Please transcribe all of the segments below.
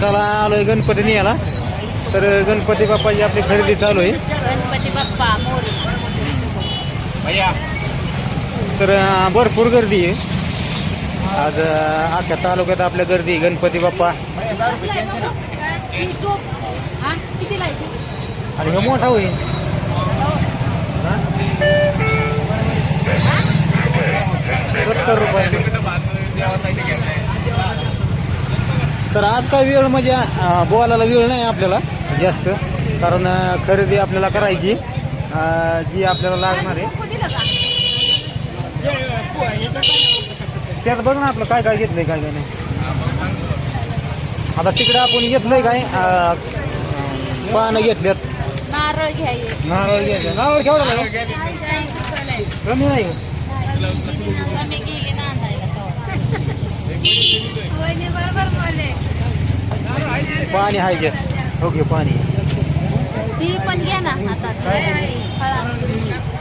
चला आलोय गणपती न्यायला तर गणपती बाप्पाची आपली खरेदी चालू आहे. गणपती बाप्पा मोर. तर अं, भरपूर गर्दी आहे. आज अं, अख्ख्या तालुक्यात आपल्या गर्दी आहे. गणपती बाप्पा. किती आणि हे मोठा होईल. हा? सत्तर रुपये. तर आज काय वेळ म्हणजे अं, बोलायला वेळ नाही आपल्याला. जास्त. कारण अं, खरेदी आपल्याला करायची. अं, जी आपल्याला लागणार आहे. त्यात बघ ना आपलं काय काय घेतलंय काय काय नाही. आता तिकडे आपण घेतलंय काय? अं, पानं घेतल्यात. नारळ घ्याय नारळ घेतलं नारळ केवढं लागलं? कमी नाही हो. कमी गेली नांदायला बरोबर बोलले पाणी आहे जास्त ओके पाणी. ती पण घ्या ना हातात.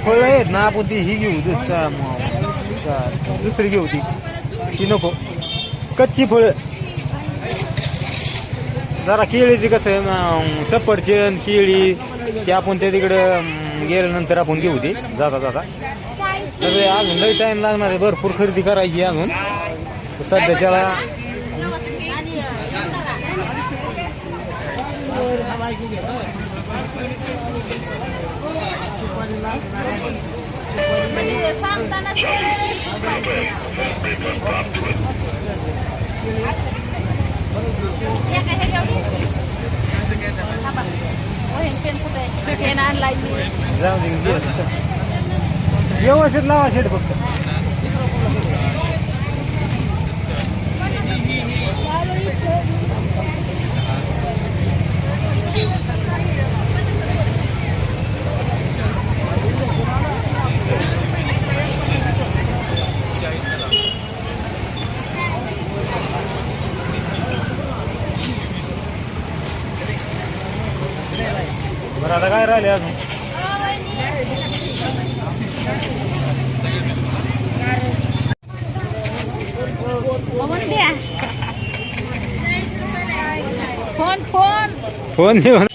फळा. आहेत ना आपण ती ही घेऊ दुसरा दुसरी घेऊ ती. ती नको. कच्ची फळं. जरा केळीची कसं आहे सफरचंद केळी ते आपण त्या तिकडं गेल्यानंतर आपण घेऊ ते. जाता जाता. सगळे अजून लई टाइम लागणार आहे भरपूर खरेदी करायची अजून. तर सध्याच्याला आणि म्हणजे सांगताना पेन कुठे पेन आणलाय मी. जाऊ दे घे. व्यवस्थित लावा शेट फक्त. बरं आता काय राहिले अजून? Phone phone. फोन देऊन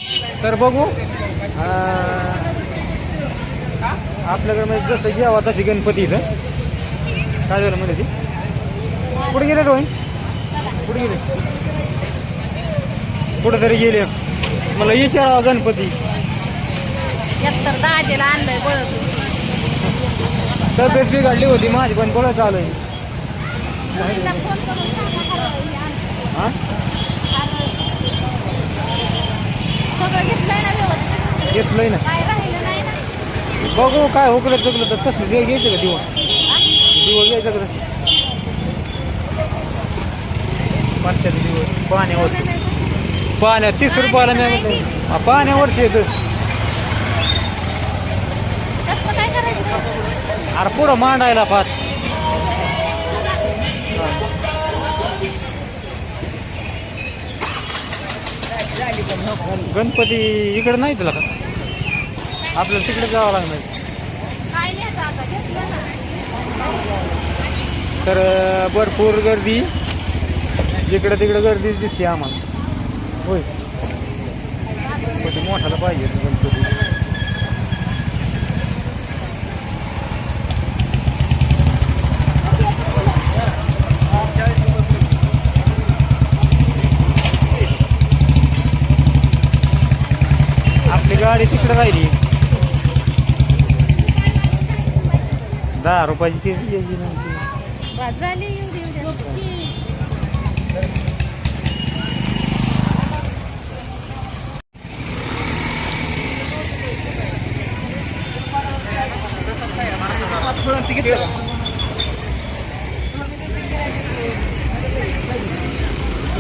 तर बघू अं, आपल्याकडे म्हणजे जसं घ्यावा तशी गणपती इथं. काय झालं म्हणजे ती? कुठे गेले तो कुठे गेले? कुठं तरी गेले. मला विचारावा गणपती. एकतर आणलंय तब्येत बिघडली होती माझी पण हे. हा? सगळं घेतलंय ना घेतलंय ना. बघू काय हुकलं चुकलं तर तसलं दे घ्यायचं का दिवा दिवा घ्यायचं का? पाचशे दिवस पाण्यावर पाण्यात तीस रुपयाला मी म्हणलं. हा, पाण्यावरची येतं तसं अरे पुढं मांडायला पाच. गणपती इकडे नाही तुला का? आपल्याला तिकडे जावं लागणार. तर भरपूर गर्दी. जिकडे तिकडे गर्दी दिसते आम्हाला. होय. मोठाला पाहिजे गणपती. आपली गाडी तिकडे राहिली. दहा रुपयाची ती यायची नव्हती. बस झाली एवढी एवढी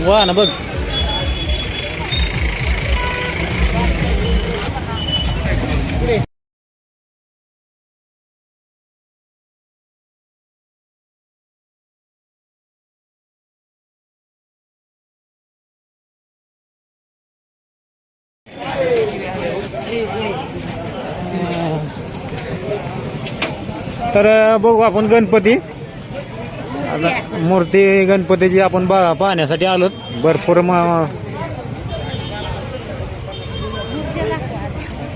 वा ना बघ तर बघू आपण गणपती. आता मूर्ती गणपतीची आपण बा पाहण्यासाठी आलोत. भरपूर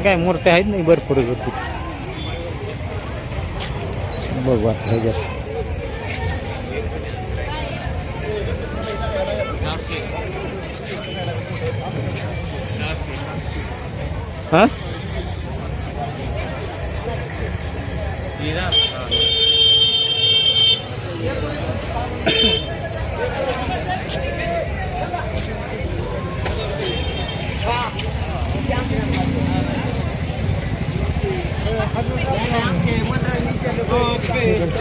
काय मूर्ती आहेत नाही भरपूर गणपती बघू आता ह्याच्यात. हां?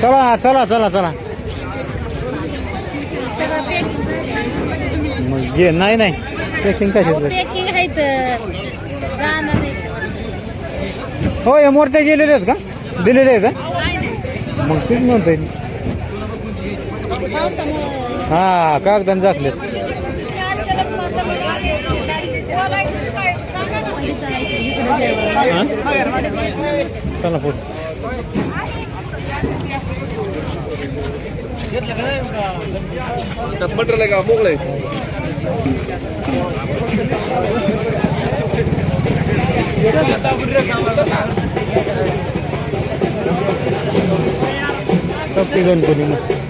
चला चला चला चला. मग घे नाही नाही. पॅकिंग कशाचं? पॅकिंग आहे तर जाणार नाही. हो या मूर्त्या गेलेल्या आहेत का? दिलेल्या आहेत का मग तेच म्हणतोय. पावसामुळं. हा कागदान झाकलेत. हा? चला पुढे पटलं का मोकळे तप्ती गणपती मग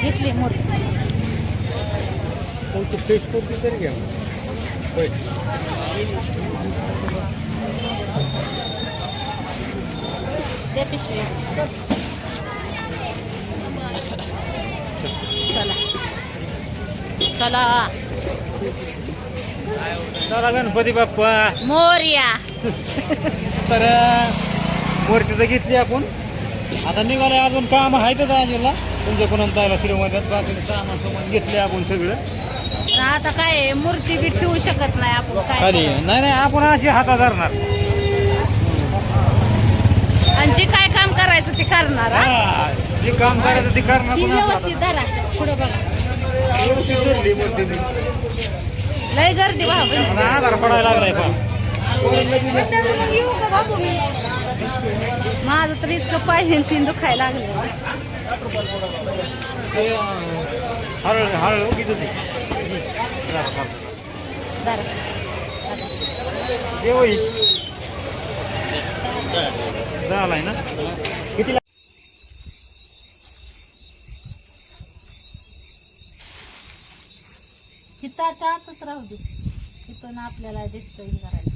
घेतली मूर्ती तरी घ्या. त्या पिशवी. चला. चला. चला गणपती बाप्पा. मोर्या. तर मूर्ती तर घेतली आपण. आता निघाले अजून काम आहेतच आजीला तुमच्या कोणा जायला श्रीमंतात बाकी सामान सामान घेतले आपण सगळं. आता काय मूर्ती बी ठेवू शकत नाही आपण काय खाली. नाही नाही आपण अशी हातात धरणार. आणि जे काय काम करायचं ते करणार हा? हा, जे काम करायचं ते करणार ती पण असं व्यवस्थित धरा. पुढे बघा. हातात. व्यवस्थित धरली मूर्ती मी. लय गर्दी बाबा मला आधार पडायला लागलाय माझं तर इतकं पाहिजे तीन दुखायला लागले. हळू हळू किती झालाय ना? आतच राहू दे. तिथून आपल्याला दिसतंय हे करायला.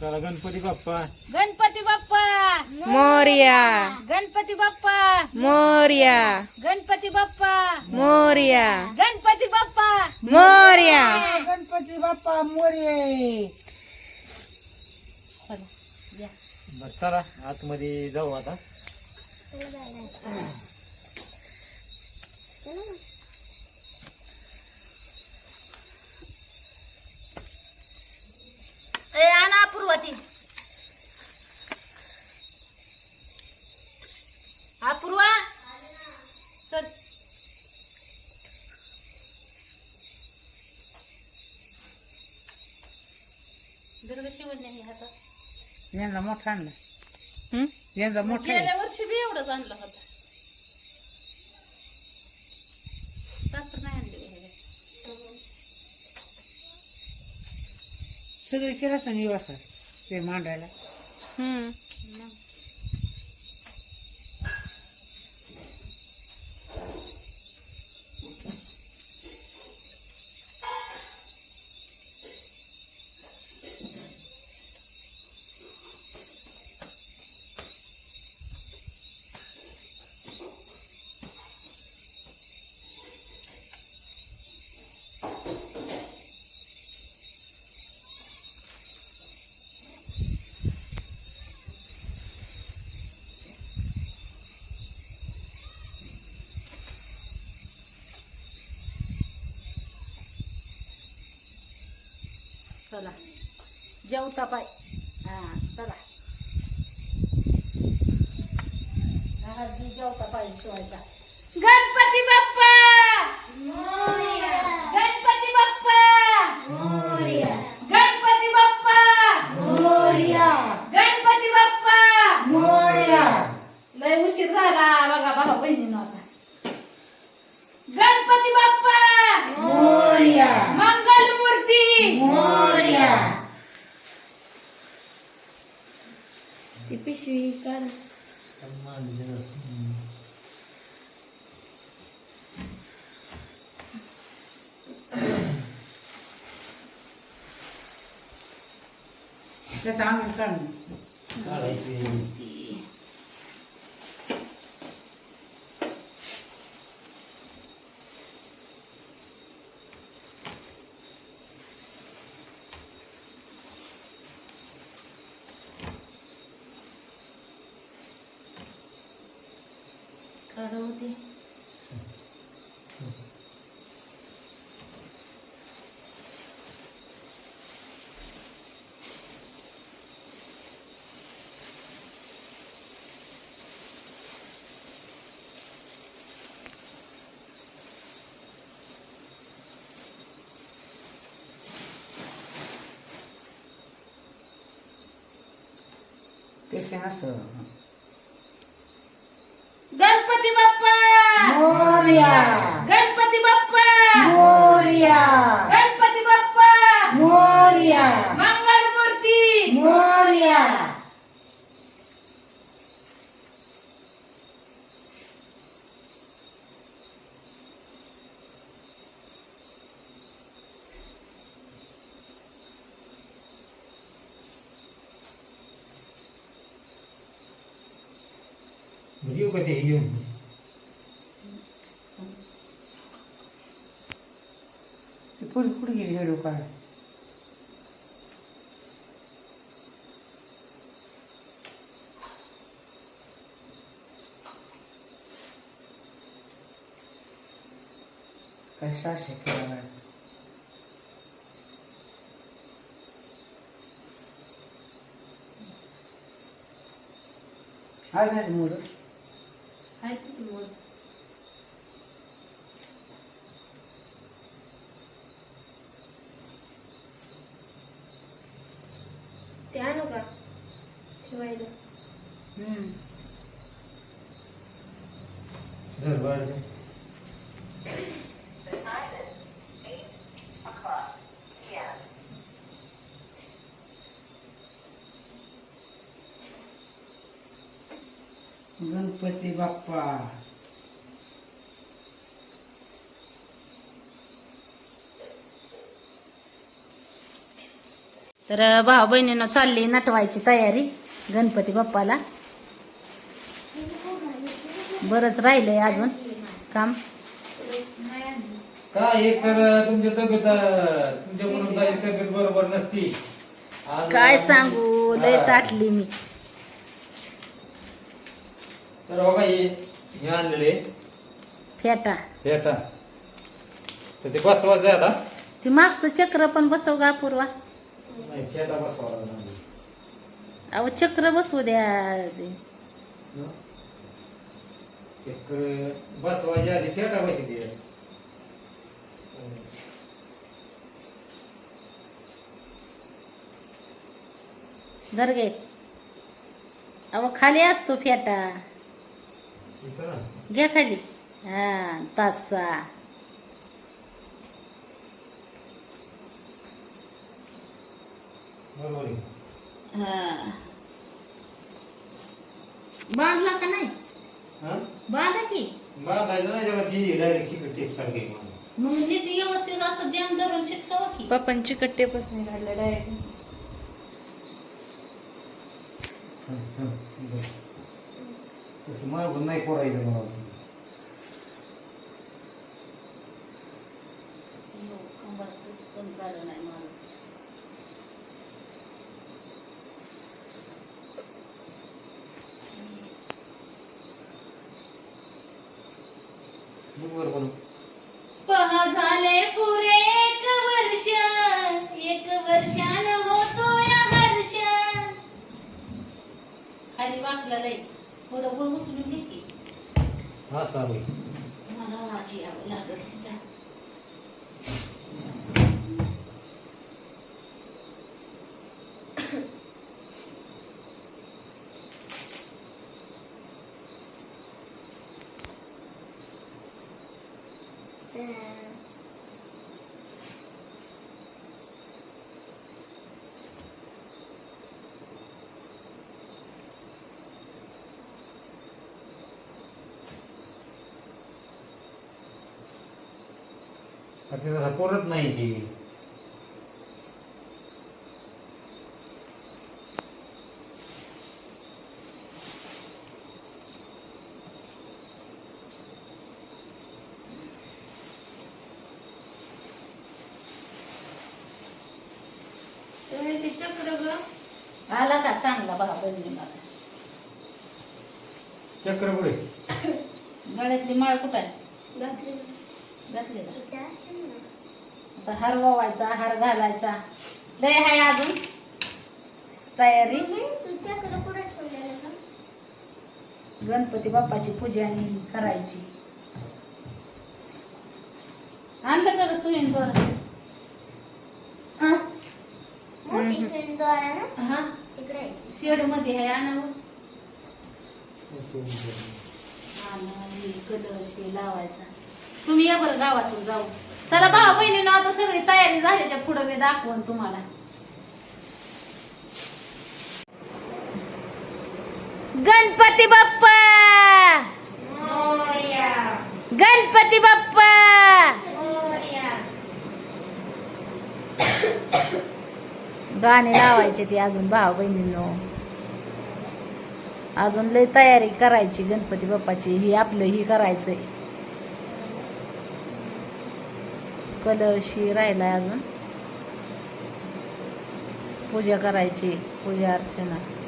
चला गणपती बाप्पा. गणपती बाप्पा! मोर्या. गणपती बाप्पा! मोर्या. गणपती बाप्पा! मोर्या. गणपती बाप्पा! मोर्या. गणपती बाप्पा मोरे बर चला आतमध्ये जाऊ आता. ए आणा अपूर्वाती. अपूर्वा. चल. दुर्ग शिवण्या हे हातात यांना मोठा आणला. हं? यांचा मोठा. गेल्या वर्षी बी एवढंच आणलं होतं साखर नाही आणली बाई ह्याच्यात. सगळे केलं असं ते मांडायला. हम्म. चला. जेवता पाय हा चला. हळदी जेवता पाहिजे ठेवायचा 这三个干什么干了一 त्याचे असं गणपती बाप्पा गणपती बाप्पा गणपती बाप्पा मंगल मूर्ती येऊ का ते येऊन ते पुढे कुठे गेली हेडू काढ काय सहाशे केला नाही आज नाही मूड आहे किती वर? ते आणू का ठेवायला हम्म घर गणपती बाप्पा तर भाऊ बहिणीनं चालली नटवायची तयारी गणपती बाप्पाला. बरंच राहिलंय अजून काम. काय एक तर तुमची तब्येत तुमच्या काही तब्येत बरोबर नसती. काय सांगू लय. ताटली मी. तर बघा हे हे आणलेले. फेटा. आता तर ते बसवायचं आहे आता. ती मागचं चक्र पण बसव का अपूर्वा. नाही फेटा लागणार. अहो चक्र बसवू द्या ते. हं? एक अं, बसवायची आधी फेटा बसायची धर घे अहो खाली असतो फेटा. घ्या खाली हा आहे. हा बांधला का नाही? बांधा की. बांधायचं नाही त्याला ती डायरेक्ट चिकट टेप सारखी आहे म्हणून. मग नीट व्यवस्थित असं जॅम धरून चिटकावा की. पप्पांची कट्टेपच नाही काढलं डायरेक्ट बरं. तसं मागून नाही पोरायचं मला बरोबर बोलू पहा झाले पुरे एक वर्ष एक वर्षाने थोडं वर उचलून घे की हा चालू मला आजी आवड लागत तिचा. आता ते तसं पुरत नाही ती. चक्र ग? आला का चांगला भाव बहिणी मला चक्र पुढे. गळ्यातली माळ कुठं आहे घातली घातली का इथे असेल ना आता हार वावायचा हार घालायचा. लय आहे अजून. तयारी? गणपती बाप्पाची पूजा आणि करायची. आणलं का सुईन दोर? मोठी सुंदर ना? हा? इकडे आहे. शेडमध्ये आहे आणावं आणि कलरशी लावायचा. तुम्ही या बरं गावातून जाऊ. चला भावा बहिणीनं आता सगळी तयारी झाल्याच्या पुढे मी दाखवून तुम्हाला. गणपती बाप्पा! गणपती बाप्पा! गाणे लावायचे ते अजून भाव बहिणींनो. अजून लय तयारी करायची गणपती बाप्पाची ही आपलं ही करायचंय. कलशी आहे अजून. पूजा करायची पूजा अर्चना.